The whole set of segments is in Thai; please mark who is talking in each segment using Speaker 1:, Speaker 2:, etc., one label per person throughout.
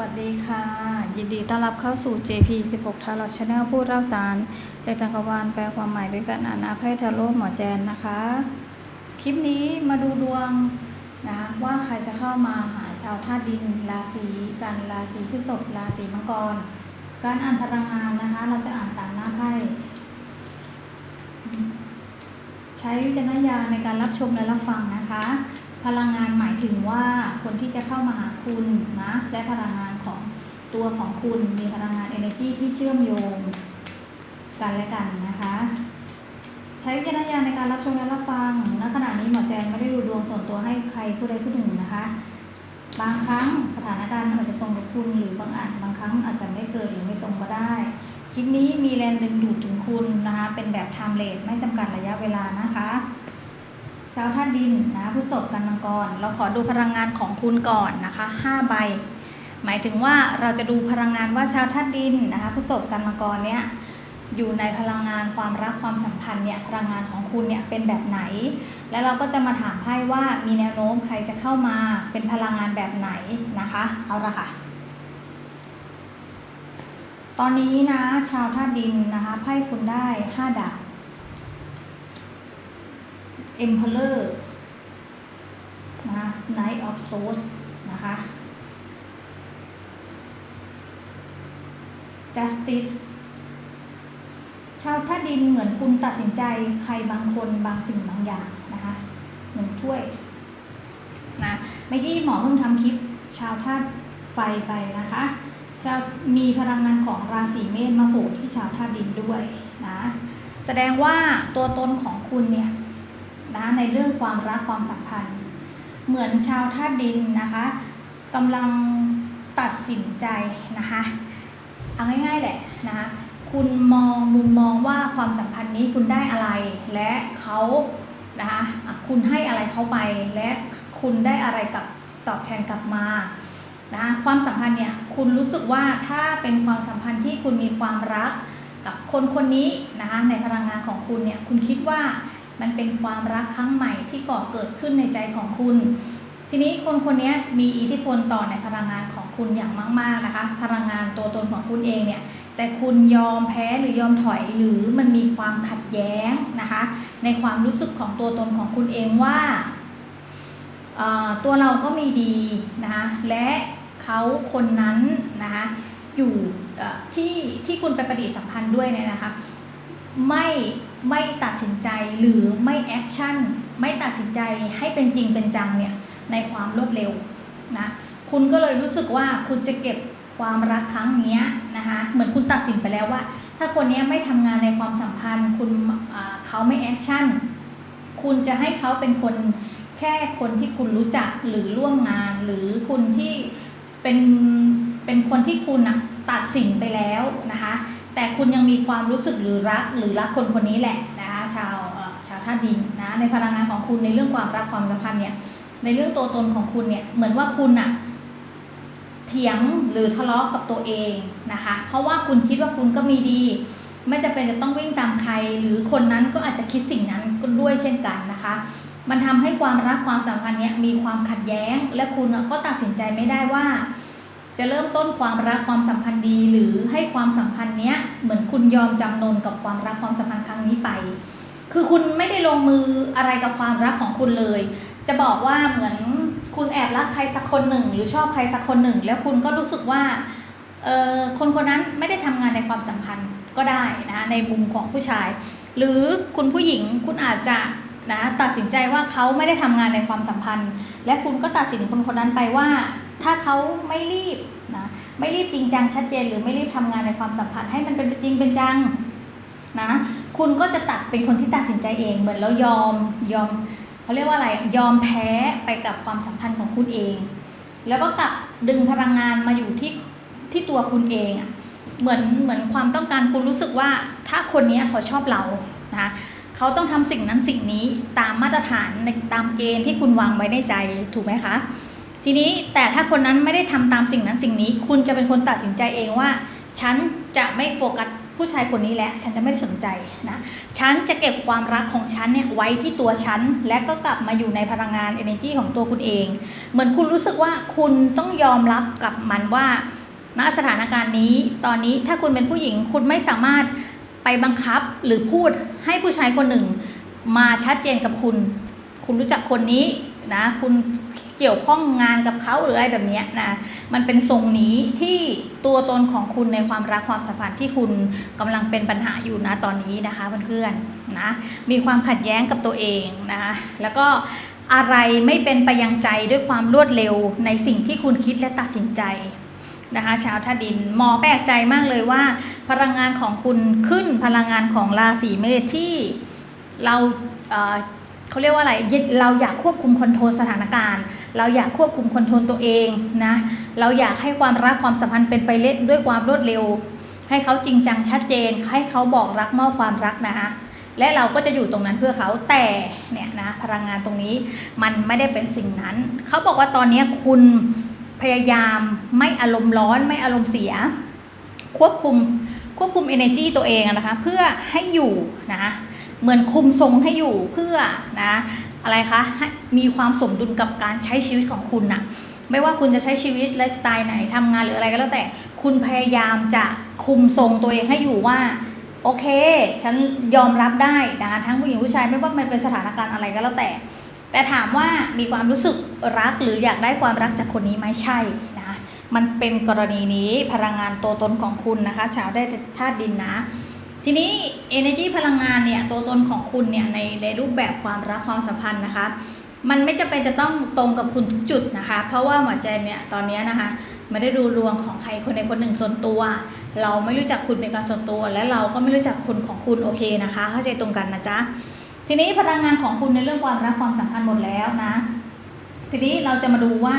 Speaker 1: วัสดีค่ะ ยินดีต้อนรับเข้าสู่ JP 16 t a r o t Channel ผู้เล่าสาร จากจักรวาลแปลความหมายด้วยกันอ่านอาไพ่ทาโร่หมอแจนนะคะ คลิปนี้มาดูดวงนะคะว่าใครจะเข้ามาหาชาวธาตุดิน ราศีกันราศีพฤษภราศีมังกร การอ่านพลังงานนะคะ เราจะอ่านตามหน้าไพ่ใช้วิจารณญาณในการรับชมและรับฟังนะคะ พลังงานหมายถึงว่าคนที่จะเข้ามาหาคุณนะและพลังงานของตัวของคุณมีพลังงาน energy ที่เชื่อมโยงกันและกันนะคะ ใช้วิจารณญาณในการรับชมและรับฟังณขณะนี้หมอแจนไม่ได้ดูดวงส่วนตัวให้ใครผู้ใดผู้หนึ่งนะคะบางครั้งสถานการณ์มันอาจจะตรงกับคุณหรือบางอาจบางครั้งอาจจะไม่เกิดหรือไม่ตรงก็ได้คลิปนี้มีแรงดึงดูดถึงคุณนะคะ เป็นแบบไทม์เลทไม่จำกัดระยะเวลานะคะ ชาวธาตุดินนะพฤษภกันมังกร เราขอดูพลังงานของคุณก่อนนะคะ5ใบ หมายถึงว่าเราจะดูพลังงานว่าชาวธาตุดินนะคะพฤษภกันมังกรเนี้ยอยู่ในพลังงานความรักความสัมพันธ์เนี่ยพลังงานของคุณเนี่ยเป็นแบบไหน แล้วเราก็จะมาถามไพ่ว่ามีแนวโน้มใครจะเข้ามาเป็นพลังงานแบบไหนนะคะ เอาละค่ะ ตอนนี้นะชาวธาตุดินนะคะไพ่คุณได้ 5ดาบ Emperor นะ Knight of Swords นะคะ Justice ชาวธาดินเหมือนคุณตัดสินใจใครบางคนบางสิ่งบางอย่างนะคะหนึ่งถ้วยนะเมื่อกี้หมอเพิ่งทำคลิปชาวธาไฟไปนะคะชาวมีพลังงานของราศีเมษมาโผล่ที่ชาวธาตุดินด้วยนะ แสดงว่าตัวตนของคุณเนี่ย นะในเรื่องความรักความสัมพันธ์ เหมือนชาวธาตุดินนะคะกำลังตัดสินใจนะคะเอาง่ายๆแหละนะคะคุณมองมุมมองว่าความสัมพันธ์นี้คุณได้อะไร และเขานะคะคุณให้อะไรเขาไป และคุณได้อะไรกับตอบแทนกลับมานะคะความสัมพันธ์เนี่ยคุณรู้สึกว่าถ้าเป็นความสัมพันธ์ที่คุณมีความรักกับคนคนนี้นะคะในพลังงานของคุณเนี่ยคุณคิดว่า มันเป็นความรักครั้งใหม่ที่ก่อเกิดขึ้นในใจของคุณ ทีนี้คนคนนี้มีอิทธิพลต่อในพลังงานของคุณอย่างมาก ๆนะคะ พลังงานตัวตนของคุณเองเนี่ยแต่คุณยอมแพ้หรือยอมถอยหรือมันมีความขัดแย้งนะคะ ในความรู้สึกของตัวตนของคุณเองว่าตัวเราก็มีดีนะคะและเขาคนนั้นนะคะอยู่ที่ที่คุณไปปฏิสัมพันธ์ด้วยเนี่ยนะคะไม่ ไม่ตัดสินใจหรือไม่แอคชั่นไม่ตัดสินใจให้เป็นจริงเป็นจังเนี่ยในความรวดเร็วนะคุณก็เลยรู้สึกว่าคุณจะเก็บความรักครั้งนี้นะคะเหมือนคุณตัดสินไปแล้วว่า ถ้าคนนี้ไม่ทำงานในความสัมพันธ์ คุณเขาไม่แอคชั่นคุณจะให้เขาเป็นคนแค่คนที่คุณรู้จักหรือร่วมงาน หรือคุณที่เป็นเป็นคนที่คุณนะตัดสินไปแล้วนะคะ แต่คุณยังมีความรู้สึกหรือรักหรือรักคนคนนี้แหละนะคะชาวชาวธาตุดินนะในพลังงานของคุณในเรื่องความรักความสัมพันธ์เนี่ยในเรื่องตัวตนของคุณเนี่ยเหมือนว่าคุณอะเถียงหรือทะเลาะกับตัวเองนะคะเพราะว่าคุณคิดว่าคุณก็มีดี ไม่จำเป็นจะต้องวิ่งตามใคร หรือคนนั้นก็อาจจะคิดสิ่งนั้นด้วยเช่นกันนะคะ มันทำให้ความรักความสัมพันธ์เนี่ยมีความขัดแย้ง และคุณก็ตัดสินใจไม่ได้ว่า จะเริ่มต้นความรักความสัมพันธ์ดี หรือให้ความสัมพันธ์เนี้ยเหมือนคุณยอมจำนนกับความรักความสัมพันธ์ครั้งนี้ไป คือคุณไม่ได้ลงมืออะไรกับความรักของคุณเลย จะบอกว่าเหมือนคุณแอบรักใครสักคนหนึ่ง หรือชอบใครสักคนหนึ่ง แล้วคุณก็รู้สึกว่าเออคนคนนั้นไม่ได้ทำงานในความสัมพันธ์ก็ได้นะในมุมของผู้ชาย หรือคุณผู้หญิงคุณอาจจะนะตัดสินใจว่าเขาไม่ได้ทำงานในความสัมพันธ์ และคุณก็ตัดสินคนคนนั้นไปว่า ถ้าเขาไม่รีบนะไม่รีบจริงจังชัดเจน หรือไม่รีบทำงานในความสัมพันธ์ให้มันเป็นจริงเป็นจังนะคุณก็จะตัดเป็นคนที่ตัดสินใจเองเหมือนแล้วยอมยอมเขาเรียกว่าอะไรยอมแพ้ไปกับความสัมพันธ์ของคุณเอง แล้วก็กลับดึงพลังงานมาอยู่ที่ที่ตัวคุณเองอะเหมือนเหมือนความต้องการคุณรู้สึกว่าถ้าคนนี้เขาชอบเรานะเขาต้องทำสิ่งนั้นสิ่งนี้ตามมาตรฐานในตามเกณฑ์ที่คุณวางไว้ในใจถูกไหมคะ ทีนี้แต่ถ้าคนนั้นไม่ได้ทำตามสิ่งนั้นสิ่งนี้ คุณจะเป็นคนตัดสินใจเองว่า ฉันจะไม่โฟกัสผู้ชายคนนี้แหละฉันจะไม่ได้สนใจนะฉันจะเก็บความรักของฉันเนี่ยไว้ที่ตัวฉัน และก็กลับมาอยู่ในพลังงาน energy ของตัวคุณเอง เหมือนคุณรู้สึกว่าคุณต้องยอมรับกับมันว่าณสถานการณ์นี้ ตอนนี้ถ้าคุณเป็นผู้หญิงคุณไม่สามารถไปบังคับหรือพูดให้ผู้ชายคนหนึ่ง มาชัดเจนกับคุณ คุณรู้จักคนนี้นะ คุณ เกี่ยวข้องงานกับเขาหรืออะไรแบบนี้นะมันเป็นทรงนี้ที่ตัวตนของคุณในความรักความสัมพันธ์ที่คุณกำลังเป็นปัญหาอยู่นะตอนนี้นะคะเพื่อนๆนะมีความขัดแย้งกับตัวเองนะคะแล้วก็อะไรไม่เป็นไปยังใจด้วยความรวดเร็วในสิ่งที่คุณคิดและตัดสินใจนะคะชาวธาตุดินหมอแปลกใจมากเลยว่า พลังงานของคุณขึ้นพลังงานของราศีเมษที่เรา เขาเรียกว่าอะไรยึดเราอยากควบคุมคอนโทรลสถานการณ์ เราอยากควบคุมคอนโทรลตัวเองนะเราอยากให้ความรักความสัมพันธ์เป็นไปเล็ด้วยความรวดเร็ว ให้เขาจริงจังชัดเจน ให้เขาบอกรักมอบความรักนะคะและเราก็จะอยู่ตรงนั้นเพื่อเขาแต่เนี่ยนะพลังงานตรงนี้มันไม่ได้เป็นสิ่งนั้น เขาบอกว่าตอนนี้คุณพยายามไม่อารมณ์ร้อนไม่อารมณ์เสีย ควบคุมควบคุม energy ตัวเองนะคะเพื่อให้อยู่นะคะ เหมือนคุมทรงให้อยู่เพื่อนะอะไรคะให้มีความสมดุลกับการใช้ชีวิตของคุณนะไม่ว่าคุณจะใช้ชีวิตไลฟ์สไตล์ไหนทำงานหรืออะไรก็แล้วแต่คุณพยายามจะคุมทรงตัวเองให้อยู่ว่าโอเค ฉันยอมรับได้นะคะทั้งผู้หญิงผู้ชายไม่ว่ามันเป็นสถานการณ์อะไรก็แล้วแต่ แต่ถามว่ามีความรู้สึกรักหรืออยากได้ความรักจากคนนี้ไหมใช่นะมันเป็นกรณีนี้พลังงานตัวตนของคุณนะคะชาวได้ธาตุดินนะ ทีนี้ energy พลังงานเนี่ยตัวตนของคุณเนี่ยในในรูปแบบความรักความสัมพันธ์นะคะ มันไม่จำเป็นจะต้องตรงกับคุณทุกจุดนะคะ เพราะว่าหมอแจนเนี่ยตอนนี้นะคะไม่ได้ดูรวงของใครคนใดคนหนึ่งส่วนตัว เราไม่รู้จักคุณเป็นการส่วนตัว และเราก็ไม่รู้จักคนของคุณโอเคนะคะ เข้าใจตรงกันนะจ๊ะทีนี้พลังงานของคุณในเรื่องความรักความสัมพันธ์หมดแล้วนะ ทีนี้เราจะมาดูว่า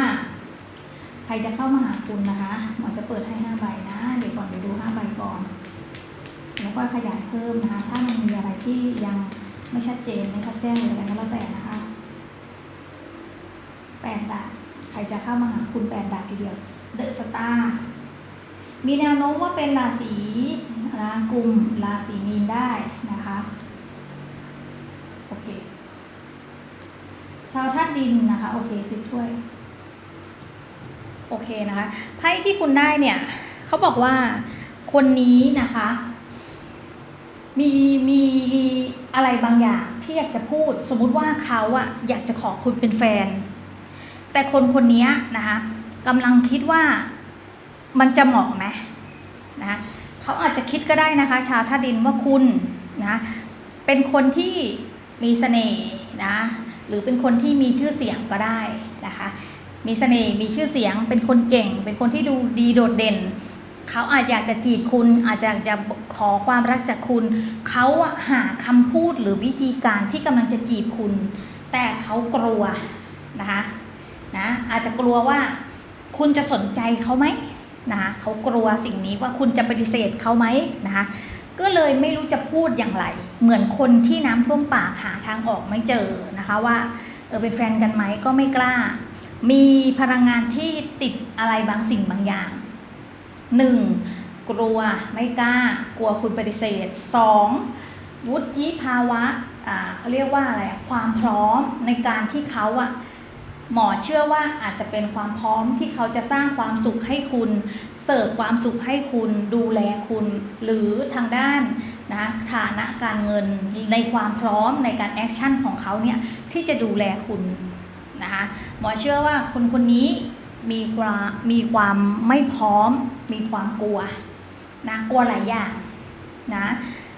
Speaker 1: ใครจะเข้ามาหาคุณนะคะหมอจะเปิดให้ห้าใบนะ เดี๋ยวก่อนไปดูห้าใบก่อน แล้วก็ขยายเพิ่มนะคะ ถ้ามันมีอะไรที่ยังไม่ชัดเจนไม่ชัดแจ้งหรืออะไรก็แล้วแต่นะคะแปดดาบใครจะเข้ามาหาคุณแปดดาบทีเดียวเดอะสตาร์มีแนวโน้มว่าเป็นราศีนะกลุ่มราศีมีนได้นะคะโอเค ชาวธาตุดินนะคะ โอเคสิบถ้วย โอเคนะคะไพ่ที่คุณได้เนี่ยเขาบอกว่าคนนี้นะคะ มีมีอะไรบางอย่างที่อยากจะพูด สมมุติว่าเขาอะอยากจะขอคุณเป็นแฟน แต่คนคนนี้นะคะกำลังคิดว่ามันจะเหมาะไหมนะเขาอาจจะคิดก็ได้นะคะ ชาวธาตุดินว่าคุณนะเป็นคนที่มีเสน่ห์นะหรือเป็นคนที่มีชื่อเสียงก็ได้นะคะ มีเสน่ห์มีชื่อเสียง เป็นคนเก่ง เป็นคนที่ดูดีโดดเด่น เขาอาจอยากจะจีบคุณอาจจะอยากขอความรักจากคุณ เขาหาคำพูดหรือวิธีการที่กำลังจะจีบคุณ แต่เขากลัวนะคะนะอาจจะกลัวว่าคุณจะสนใจเขาไหมนะคะเขากลัวสิ่งนี้ว่าคุณจะปฏิเสธเขาไหมนะคะก็เลยไม่รู้จะพูดอย่างไร เหมือนคนที่น้ำท่วมปากหาทางออกไม่เจอนะคะว่าเออเป็นแฟนกันไหมก็ไม่กล้า มีพลังงานที่ติดอะไรบางสิ่งบางอย่าง หนึ่งกลัวไม่กล้า กลัวคุณปฏิเสธสองวุฒิภาวะเขาเรียกว่าอะไรความพร้อมในการที่เขาอะหมอเชื่อว่าอาจจะเป็นความพร้อมที่เขาจะสร้างความสุขให้คุณ เสิร์ฟความสุขให้คุณดูแลคุณ หรือทางด้านนะฐานะการเงินในความพร้อมในการแอคชั่นของเขาเนี่ยที่จะดูแลคุณนะคะหมอเชื่อว่าคนคนนี้ มีความมีความไม่พร้อม มีความกลัวนะกลัวหลายอย่างนะ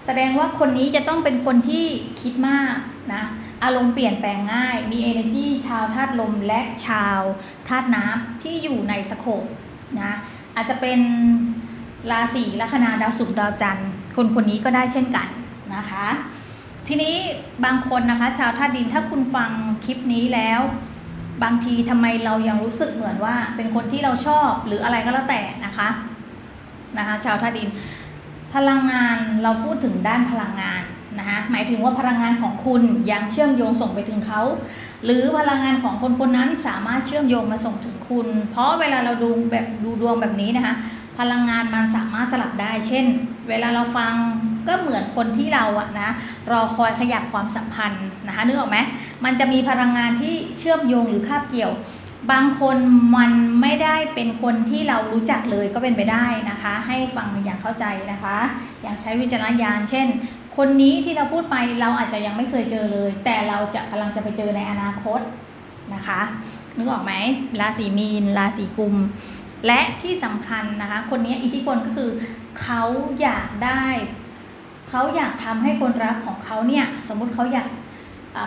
Speaker 1: แสดงว่าคนนี้จะต้องเป็นคนที่คิดมากนะอารมณ์เปลี่ยนแปลงง่าย มี energy ชาวธาตุลมและชาวธาตุน้ำที่อยู่ในสโคปนะอาจจะเป็นราศีลัคนาดาวศุกร์ดาวจันทร์คนคนนี้ก็ได้เช่นกันนะคะ ทีนี้บางคนนะคะ ชาวธาตุดินถ้าคุณฟังคลิปนี้แล้ว บางทีทำไมเรายังรู้สึกเหมือนว่า เป็นคนที่เราชอบหรืออะไรก็แล้วแต่นะคะนะคะ ชาวธาตุดิน พลังงานเราพูดถึงด้านพลังงานนะคะหมายถึงว่าพลังงานของคุณยังเชื่อมโยงส่งไปถึงเขา หรือพลังงานของคนคนนั้นสามารถเชื่อมโยงมาส่งถึงคุณ เพราะเวลาเราดูแบบดูดวงแบบนี้นะคะ พลังงานมันสามารถสลับได้ เช่น เวลาเราฟัง ก็เหมือนคนที่เราอะนะรอคอยขยับความสัมพันธ์นะคะนึกออกไหมมันจะมีพลังงานที่เชื่อมโยงหรือคาบเกี่ยว บางคนมันไม่ได้เป็นคนที่เรารู้จักเลยก็เป็นไปได้นะคะ ให้ฟังอย่างเข้าใจนะคะ อย่างใช้วิจารณญาณเช่น คนนี้ที่เราพูดไปเราอาจจะยังไม่เคยเจอเลย แต่เราจะกำลังจะไปเจอในอนาคตนะคะนึกออกไหมราศีมีนราศีกุมและที่สำคัญนะคะ คนนี้อิทธิพลก็คือ เขาอยากได้ เขาอยากทำให้คนรักของเขาเนี่ยสมมุติเขาอยาก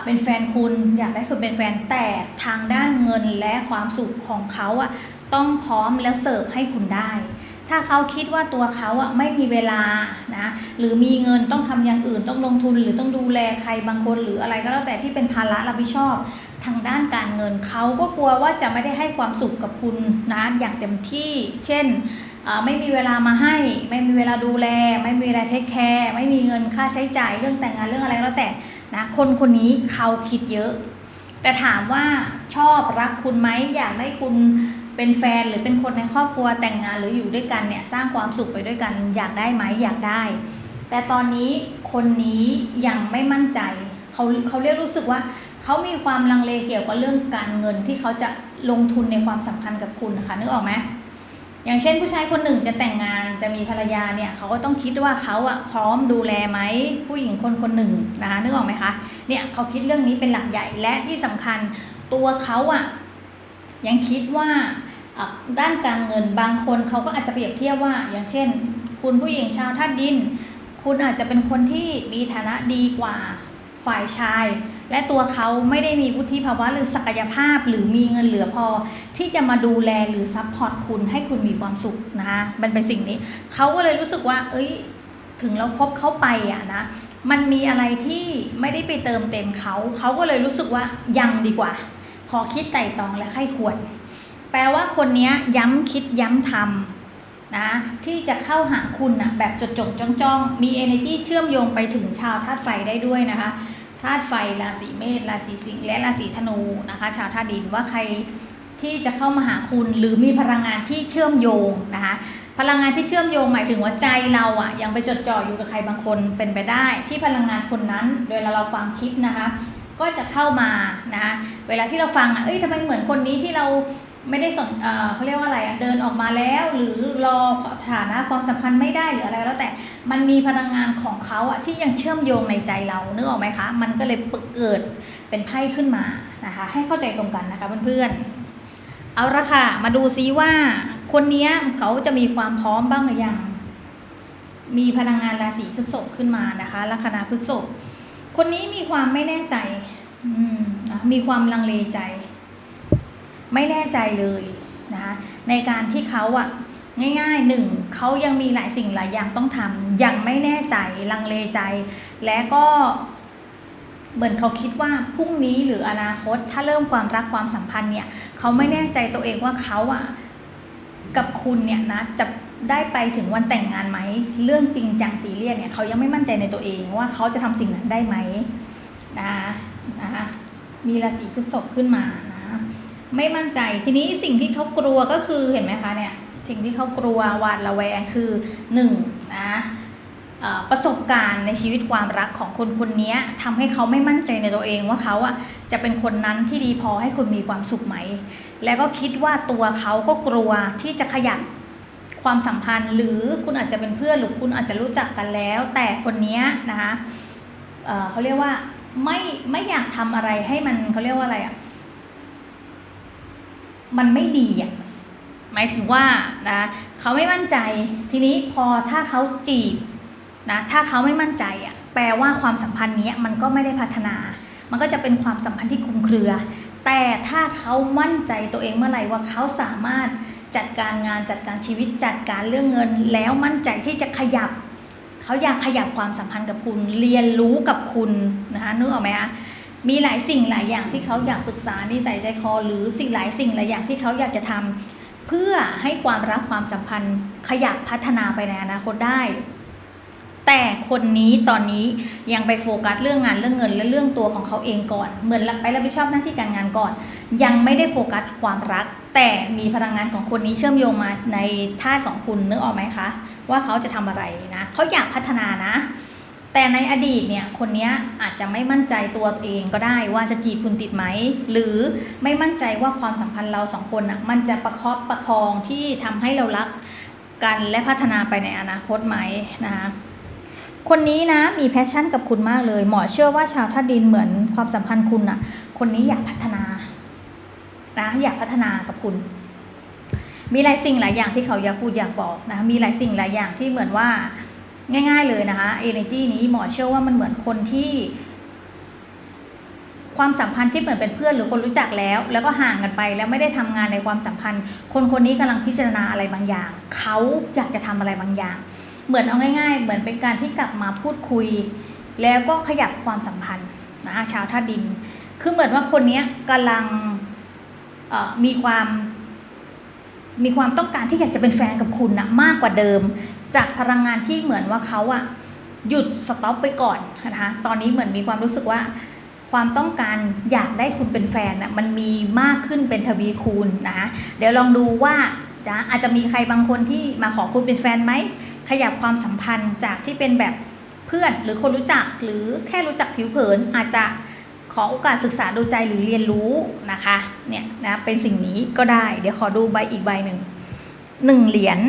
Speaker 1: เป็นแฟนคุณอยากได้คุณเป็นแฟนแต่ทางด้านเงินและความสุขของเขาอะต้องพร้อมแล้วเสิร์ฟให้คุณได้ ถ้าเขาคิดว่าตัวเขาอะไม่มีเวลานะหรือมีเงินต้องทำอย่างอื่นต้องลงทุนหรือต้องดูแลใครบางคนหรืออะไรก็แล้วแต่ที่เป็นภาระรับผิดชอบ ทางด้านการเงินเขาก็กลัวว่าจะไม่ได้ให้ความสุขกับคุณนะอย่างเต็มที่ เช่น ไม่มีเวลามาให้ ไม่มีเวลาดูแล ไม่มีเวลาเทคแคร์ไม่มีเงินค่าใช้จ่ายเรื่องแต่งงานเรื่องอะไรก็แล้วแต่นะคนคนนี้เขาคิดเยอะ แต่ถามว่าชอบรักคุณไหมอยากได้คุณเป็นแฟนหรือเป็นคนในครอบครัวแต่งงานหรืออยู่ด้วยกันเนี่ยสร้างความสุขไปด้วยกัน อยากได้ไหมอยากได้ แต่ตอนนี้คนนี้ยังไม่มั่นใจเขาเขาเรียกรู้สึกว่าเขามีความลังเลเกี่ยวกับเรื่องการเงินที่เขาจะลงทุนในความสัมพันธ์กับคุณนะคะนึกออกไหม อย่างเช่นผู้ชายคนหนึ่งจะแต่งงานจะมีภรรยาเนี่ยเขาก็ต้องคิดว่าเขาอะพร้อมดูแลไหมผู้หญิงคนคนหนึ่งนะคะนึกออกไหมคะเนี่ยเขาคิดเรื่องนี้เป็นหลักใหญ่และที่สำคัญตัวเขาอะยังคิดว่าด้านการเงินบางคนเขาก็อาจจะเปรียบเทียบว่า อย่างเช่น คุณผู้หญิงชาวธาดิน คุณอาจจะเป็นคนที่มีฐานะดีกว่าฝ่ายชายและตัวเขาไม่ได้มีวุฒิภาวะหรือศักยภาพ หรือมีเงินเหลือพอ ที่จะมาดูแลหรือซัพพอร์ตคุณให้คุณมีความสุขนะคะมันเป็นสิ่งนี้เขาก็เลยรู้สึกว่า เอ้ย ถึงเราคบเขาไปอะนะมันมีอะไรที่ไม่ได้ไปเติมเต็มเขาเขาก็เลยรู้สึกว่ายังดีกว่า ขอคิดไต่ตองและไข้ควร แปลว่าคนนี้ย้ำคิดย้ำทำนะที่จะเข้าหาคุณนะแบบจดจดจ้องจ้องมี energy เชื่อมโยงไปถึงชาวธาตุไฟได้ด้วยนะคะ ธาตุไฟราศีเมษราศีสิงห์และราศีธนูนะคะ ชาวธาตุดินว่าใครที่จะเข้ามาหาคุณหรือมีพลังงานที่เชื่อมโยงนะคะ พลังงานที่เชื่อมโยงหมายถึงว่าใจเราอะยังไปจดจ่ออยู่กับใครบางคนเป็นไปได้ ที่พลังงานคนนั้นเราเราฟังคลิปนะคะ ก็จะเข้ามานะเวลาที่เราฟังอะเอ้ยทำไมเหมือนคนนี้ที่เราไม่ได้สนเอ่อเขาเรียกว่าอะไรเดินออกมาแล้วหรือรอสถานะความสัมพันธ์ไม่ได้หรืออะไรแล้วแต่มันมีพลังงานของเขาอะที่ยังเชื่อมโยงในใจเรานึกออกไหมคะ มันก็เลยเกิดเป็นไพ่ขึ้นมานะคะ ให้เข้าใจตรงกันนะคะเพื่อนๆเอาละค่ะ มาดูซิว่า คนนี้เขาจะมีความพร้อมบ้างหรือยังมีพลังงานราศีพฤษภขึ้นมานะคะลัคนาพฤษภ คนนี้มีความไม่แน่ใจอืมนะมีความลังเลใจ ไม่แน่ใจเลยนะคะในการที่เขาอะง่ายๆหนึ่งเขายังมีหลายสิ่งหลายอย่างต้องทำยังไม่แน่ใจลังเลใจ และก็เหมือนเขาคิดว่าพรุ่งนี้หรืออนาคต ถ้าเริ่มความรักความสัมพันธ์เนี่ย เขาไม่แน่ใจตัวเองว่าเขาอะกับคุณเนี่ยนะจะ ได้ไปถึงวันแต่งงานไหม เรื่องจริงจังซีเรียสเนี่ยเขายังไม่มั่นใจในตัวเองว่าเขาจะทำสิ่งนั้นได้ไหมนะนะมีราศีพฤษภขึ้นมานะไม่มั่นใจทีนี้สิ่งที่เขากลัวก็คือเห็นไหมคะเนี่ยสิ่งที่เขากลัวหวาดระแวงคือหนึ่งนะประสบการณ์ในชีวิตความรักของคนคนนี้ทำให้เขาไม่มั่นใจในตัวเองว่าเขาอะจะเป็นคนนั้นที่ดีพอให้คุณมีความสุขไหม แล้วก็คิดว่าตัวเขาก็กลัวที่จะขยับ ความสัมพันธ์ หรือคุณอาจจะเป็นเพื่อนหรือคุณอาจจะรู้จักกันแล้ว แต่คนนี้นะคะเเขาเรียกว่าไม่ไม่อยากทำอะไรให้มันเขาเรียกว่าอะไรอะมันไม่ดีอะหมายถึงว่านะเขาไม่มั่นใจทีนี้พอถ้าเขาจีบนะถ้าเขาไม่มั่นใจอะแปลว่าความสัมพันธ์นี้มันก็ไม่ได้พัฒนา มันก็จะเป็นความสัมพันธ์ที่คุมเครือ แต่ถ้าเขามั่นใจตัวเองเมื่อไหร่ว่าเขาสามารถ จัดการงานจัดการชีวิตจัดการเรื่องเงิน แล้วมั่นใจที่จะขยับ เขาอยากขยับความสัมพันธ์กับคุณ เรียนรู้กับคุณนะคะนึกออกไหมคะมีหลายสิ่งหลายอย่างที่เขาอยากศึกษานิสัยใจคอ หรือสิ่งหลายสิ่งหลายอย่างที่เขาอยากจะทำเพื่อให้ความรักความสัมพันธ์ขยับพัฒนาไปในอนาคตได้ แต่คนนี้ตอนนี้ยังไปโฟกัสเรื่องงานเรื่องเงิน และเรื่องตัวของเขาเองก่อน เหมือนไปรับผิดชอบหน้าที่การงานก่อน ยังไม่ได้โฟกัสความรัก แต่มีพลังงานของคนนี้เชื่อมโยงมาในธาตุของคุณนึกออกไหมคะ ว่าเขาจะทำอะไรนะเขาอยากพัฒนานะ แต่ในอดีตเนี่ยคนนี้อาจจะไม่มั่นใจตัวเองก็ได้ว่าจะจีบคุณติดไหมหรือไม่มั่นใจว่าความสัมพันธ์เราสองคนอะมันจะประคอบประคองที่ทำให้เรารักกันและพัฒนาไปในอนาคตไหมนะคะ คนนี้นะมีแพชชั่นกับคุณมากเลย หมอเชื่อว่าชาวธาตุดินเหมือนความสัมพันธ์คุณอะคนนี้อยากพัฒนานะอยากพัฒนากับคุณ มีหลายสิ่งหลายอย่างที่เขาอยากพูดอยากบอกนะมีหลายสิ่งหลายอย่างที่เหมือนว่าง่าย ๆ เลยนะคะ energy นี้หมอเชื่อว่ามันเหมือนคนที่ ความสัมพันธ์ที่เหมือนเป็นเพื่อนหรือคนรู้จักแล้ว แล้วก็ห่างกันไปแล้วไม่ได้ทำงานในความสัมพันธ์ คนคนนี้กำลังพิจารณาอะไรบางอย่าง เขาอยากจะทำอะไรบางอย่าง เหมือนเอาง่าย ๆ เหมือนเป็นการที่กลับมาพูดคุย แล้วก็ขยับความสัมพันธ์นะคะชาวธาดิน คือเหมือนว่าคนนี้กำลังมีความมีความต้องการที่อยากจะเป็นแฟนกับคุณนะมากกว่าเดิม จากพลังงานที่เหมือนว่าเขาอะหยุดสต็อปไปก่อนนะคะตอนนี้เหมือนมีความรู้สึกว่า ความต้องการอยากได้คุณเป็นแฟนน่ะมันมีมากขึ้นเป็นทวีคูณนะคะเดี๋ยวลองดูว่าจะอาจจะมีใครบางคนที่มาขอคุณเป็นแฟนไหม ขยับความสัมพันธ์จากที่เป็นแบบเพื่อนหรือคนรู้จักหรือแค่รู้จักผิวเผินอาจจะขอโอกาสศึกษาดูใจหรือเรียนรู้นะคะเนี่ยนะเป็นสิ่งนี้ก็ได้ เดี๋ยวขอดูใบอีกใบหนึ่งหนึ่งเหรียญ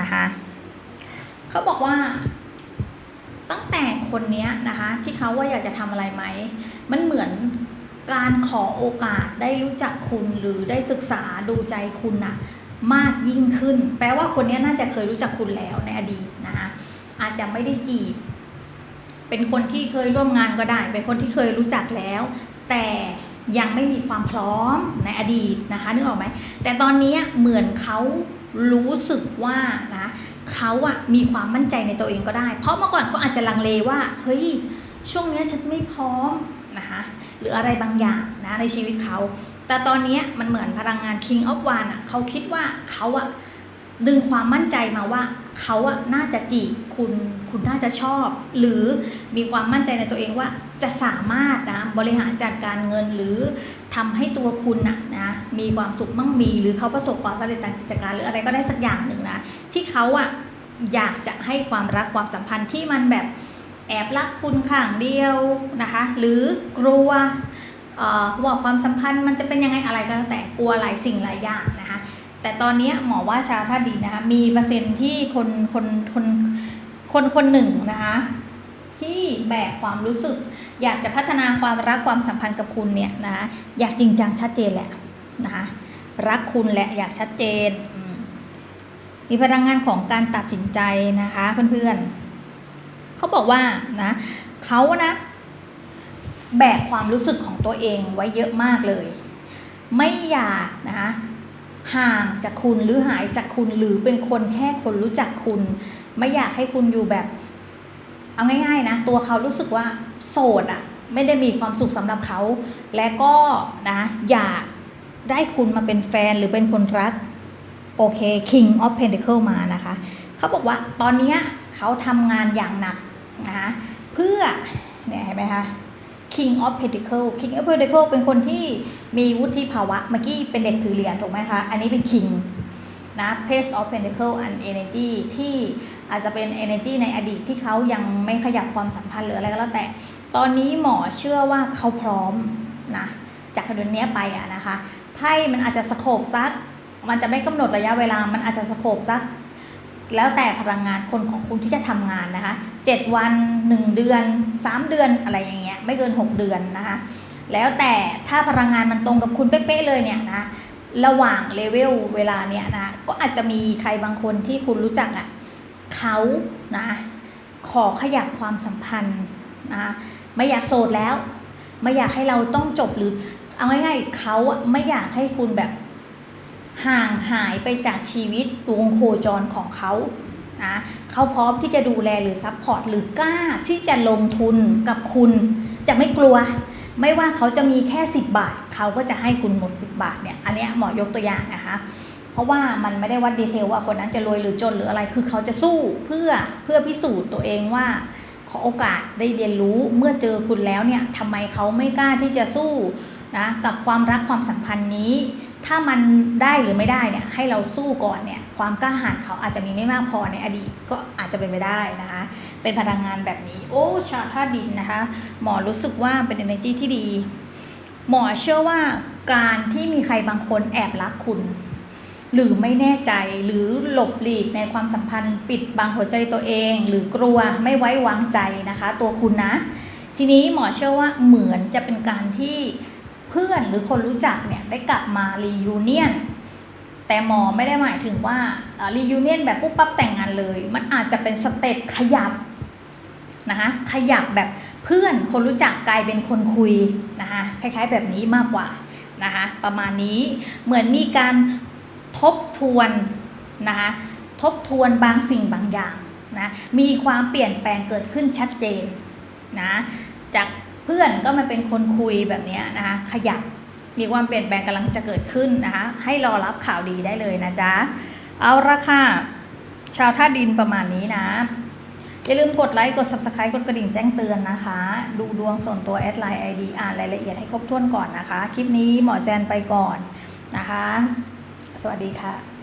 Speaker 1: นะคะเขาบอกว่า ตั้งแต่คนนี้นะคะ ที่เขาว่าอยากจะทำอะไรไหมมันเหมือนการขอโอกาสได้รู้จักคุณหรือได้ศึกษาดูใจคุณนะ มากยิ่งขึ้น แปลว่าคนนี้น่าจะเคยรู้จักคุณแล้วในอดีตนะคะอาจจะไม่ได้จีบ เป็นคนที่เคยร่วมงานก็ได้ เป็นคนที่เคยรู้จักแล้ว แต่ยังไม่มีความพร้อมในอดีตนะคะนึกออกไหมแต่ตอนนี้เหมือนเขารู้สึกว่านะเขาอะมีความมั่นใจในตัวเองก็ได้ เพราะเมื่อก่อนเขาอาจจะลังเลว่าเฮ้ยช่วงเนี้ยฉันไม่พร้อมนะคะหรืออะไรบางอย่างนะในชีวิตเขา แต่ตอนนี้มันเหมือนพลังงาน King of w a n อะเขาคิดว่าเขาอะดึงความมั่นใจมาว่าเขาอะน่าจะจีบคุณคุณน่าจะชอบ หรือมีความมั่นใจในตัวเองว่าจะสามารถนะบริหารจัดการเงินหรือทำให้ตัวคุณนะนะมีความสุขมั่งมี หรือเขาประสบความสำเร็จทางกิจการหรืออะไรก็ได้สักอย่างหนึ่งนะที่เขาอะอยากจะให้ความรักความสัมพันธ์ที่มันแบบแอบรักคุณข้างเดียวนะคะ หรือกลัว เอ่อว่าความสัมพันธ์มันจะเป็นยังไงอะไรก็แล้วแต่กลัวหลายสิ่งหลายอย่างนะคะ แต่ตอนนี้หมอว่าชาวธาตุดินะคะมีเปอร์เซ็นต์ที่คนคนคนคนคนหนึ่งนะคะที่แบกความรู้สึก อยากจะพัฒนาความรักความสัมพันธ์กับคุณเนี่ยนะะอยากจริงจังชัดเจนแหละนะคะรักคุณแหละอยากชัดเจนมมีพลังงานของการตัดสินใจนะคะเพื่อนๆเขาบอกว่านะเขานะ แบกความรู้สึกของตัวเองไว้เยอะมากเลย ไม่อยากนะคะห่างจากคุณหรือหายจากคุณหรือเป็นคนแค่คนรู้จักคุณ ไม่อยากให้คุณอยู่แบบ เอาง่าย ๆ นะ ตัวเขารู้สึกว่าโสดอะไม่ได้มีความสุขสำหรับเขา และก็นะอยากได้คุณมาเป็นแฟนหรือเป็นคนรักโอเค King of Pentacle มานะคะ เขาบอกว่าตอนนี้เขาทำงานอย่างหนักนะคะเพื่อเนี่ยเห็นไหมคะ King of Pentacle King of Pentacle เป็นคนที่มีวุฒิภาวะเมื่อกี้เป็นเด็กถือเหรียญถูกไหมคะ อันนี้เป็น King นะ Page of Pentacle and Energy ที่อาจจะเป็น Energy ในอดีตที่เขายังไม่ขยับความสัมพันธ์หรืออะไรก็แล้วแต่ ตอนนี้หมอเชื่อว่าเขาพร้อมนะจากเดือนนี้ไปอะนะคะไพ่มันอาจจะสโคบซัก มันจะไม่กำหนดระยะเวลา มันอาจจะสโคบซัก แล้วแต่พลังงานคนของคุณที่จะทำงานนะคะ 7 วัน 1 เดือน 3 เดือนอะไรอย่างเงี้ยไม่เกิน 6 เดือนนะคะ แล้วแต่ถ้าพลังงานมันตรงกับคุณเป๊ะๆเลยเนี่ยนะระหว่างเลเวลเวลาเนี่ยนะก็อาจจะมีใครบางคนที่คุณรู้จักอะ่ะเขานะขอขยับความสัมพันธ์นะไม่อยากโสดแล้ว ไม่อยากให้เราต้องจบหรือเอาง่ายๆเขาอะไม่อยากให้คุณแบบ ห่างหายไปจากชีวิตวงโคจรของเขานะเขาพร้อมที่จะดูแลหรือซัพพอร์ตหรือกล้าที่จะลงทุนกับคุณ จะไม่กลัว ไม่ว่าเขาจะมีแค่ 10 บาท เขาก็จะให้คุณหมด 10 บาทเนี่ยอันนี้หมอยกตัวอย่างนะคะเพราะว่ามันไม่ได้วัดดีเทลว่าคนนั้นจะรวยหรือจนหรืออะไรคือเขาจะสู้เพื่อเพื่อพิสูจน์ตัวเองว่าขอโอกาสได้เรียนรู้เมื่อเจอคุณแล้วเนี่ยทำไมเขาไม่กล้าที่จะสู้นะกับความรักความสัมพันธ์นี้ ถ้ามันได้หรือไม่ได้เนี่ยให้เราสู้ก่อนเนี่ยความกล้าหาญเขาอาจจะมีไม่มากพอในอดีตก็อาจจะเป็นไปได้นะคะ เป็นพลังงานแบบนี้ โอ้ชาธาดินนะคะ หมอรู้สึกว่าเป็น energy ที่ดี หมอเชื่อว่าการที่มีใครบางคนแอบรักคุณ หรือไม่แน่ใจหรือหลบหลีกในความสัมพันธ์ปิดบังหัวใจตัวเอง หรือกลัวไม่ไว้วางใจนะคะ ตัวคุณนะ ทีนี้หมอเชื่อว่าเหมือนจะเป็นการที่ พื่อนหรือคนรู้จักเนี่ยได้กลับมารียูเนียนแต่หมอไม่ได้หมายถึงว่ารียูเนียนแบบปุ๊บปั๊บแต่งงานเลย มันอาจจะเป็นสเต็ปขยับนะคะขยับแบบเพื่อนคนรู้จักกลายเป็นคนคุยนะคะคล้ายๆ แบบนี้มากกว่านะคะประมาณนี้เหมือนมีการทบทวนนะคะทบทวนบางสิ่งบางอย่างนะมีความเปลี่ยนแปลงเกิดขึ้นชัดเจนนะจาก เพื่อนก็มาเป็นคนคุยแบบนี้นะคะขยับมีความเปลี่ยนแปลงกำลังจะเกิดขึ้นนะคะให้รอรับข่าวดีได้เลยนะจ๊ะเอาละค่ะชาวท่าดินประมาณนี้นะอย่าลืมกดไลค์กด subscribe กดกระดิ่งแจ้งเตือนนะคะ ดูดวงส่วนตัวแอดไลน์ ID อ่านรายละเอียดให้ครบถ้วนก่อนนะคะ คลิปนี้หมอแจนไปก่อนนะคะ สวัสดีค่ะ